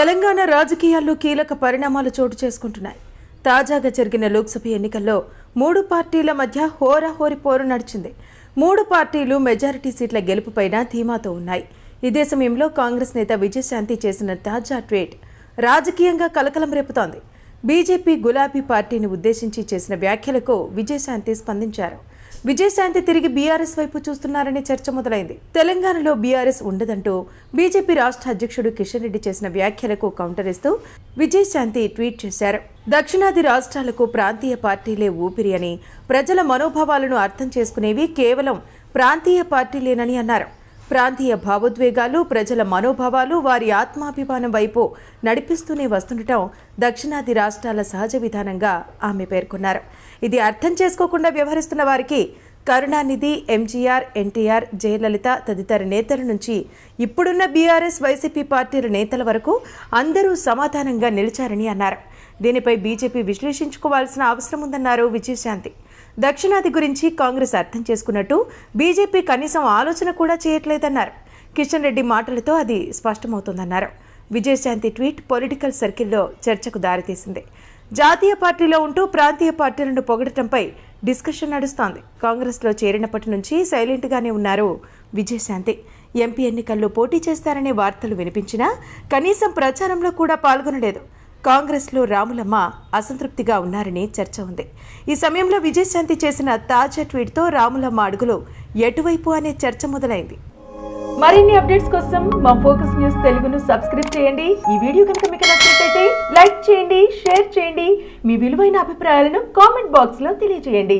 తెలంగాణ రాజకీయాల్లో కీలక పరిణామాలు చోటు చేసుకుంటున్నాయి. తాజాగా జరిగిన లోక్సభ ఎన్నికల్లో మూడు పార్టీల మధ్య హోరాహోరి పోరు నడిచింది. మూడు పార్టీలు మెజారిటీ సీట్ల గెలుపుపైన ధీమాతో ఉన్నాయి. ఇదే సమయంలో కాంగ్రెస్ నేత విజయశాంతి చేసిన తాజా ట్వీట్ రాజకీయంగా కలకలం రేపుతోంది. బీజేపీ గులాబీ పార్టీని ఉద్దేశించి చేసిన వ్యాఖ్యలకు విజయశాంతి స్పందించారు. విజయశాంతి తిరిగి బీఆర్ఎస్ వైపు చూస్తున్నారనే చర్చ మొదలైంది. తెలంగాణలో బీఆర్ఎస్ ఉండదంటూ బీజేపీ రాష్ట్ర అధ్యక్షుడు కిషన్ రెడ్డి చేసిన వ్యాఖ్యలకు కౌంటర్ ఇస్తూ విజయశాంతి ట్వీట్ చేశారు. దక్షిణాది రాష్ట్రాలకు ప్రాంతీయ పార్టీలే ఊపిరి అని ప్రజల మనోభావాలను అర్థం చేసుకునేవి కేవలం ప్రాంతీయ పార్టీలేనని అన్నారు. ప్రాంతీయ భావోద్వేగాలు ప్రజల మనోభావాలు వారి ఆత్మాభిమానం వైపు నడిపిస్తూనే వస్తుండటం దక్షిణాది రాష్ట్రాల సహజ విధానంగా ఆమె పేర్కొన్నారు. ఇది అర్థం చేసుకోకుండా వ్యవహరిస్తున్న వారికి కరుణానిధి ఎంజీఆర్ ఎన్టీఆర్ జయలలిత తదితర నేతల నుంచి ఇప్పుడున్న బీఆర్ఎస్ వైసీపీ పార్టీల నేతల వరకు అందరూ సమాధానంగా నిలిచారని అన్నారు. దీనిపై బీజేపీ విశ్లేషించుకోవాల్సిన అవసరం ఉందన్నారు విజయశాంతి. దక్షిణాది గురించి కాంగ్రెస్ అర్థం చేసుకున్నట్టు బీజేపీ కనీసం ఆలోచన కూడా చేయట్లేదన్నారు. కిషన్ రెడ్డి మాటలతో అది స్పష్టమవుతుందన్నారు. విజయశాంతి ట్వీట్ పొలిటికల్ సర్కిల్లో చర్చకు దారితీసింది. జాతీయ పార్టీలో ఉంటూ ప్రాంతీయ పార్టీలను పొగడటంపై డిస్కషన్ నడుస్తోంది. కాంగ్రెస్లో చేరినప్పటి నుంచి సైలెంట్గానే ఉన్నారు విజయశాంతి. ఎంపీ ఎన్నికల్లో పోటీ చేస్తారనే వార్తలు వినిపించినా కనీసం ప్రచారంలో కూడా పాల్గొనలేదు. కాంగ్రెస్లో రాములమ్మ అసంతృప్తిగా ఉన్నారని చర్చ ఉంది. ఈ సమయంలో విజయశాంతి చేసిన తాజా ట్వీట్తో రాములమ్మ అడుగులు ఎటువైపు అనే చర్చ మొదలైంది. మరిన్ని అప్డేట్స్ కోసం మా ఫోకస్ న్యూస్ తెలుగును సబ్స్క్రైబ్ చేయండి. ఈ వీడియో కనుక మీకు నచ్చినట్లయితే లైక్ చేయండి షేర్ చేయండి. మీ విలువైన అభిప్రాయాలను కామెంట్ బాక్స్లో తెలియజేయండి.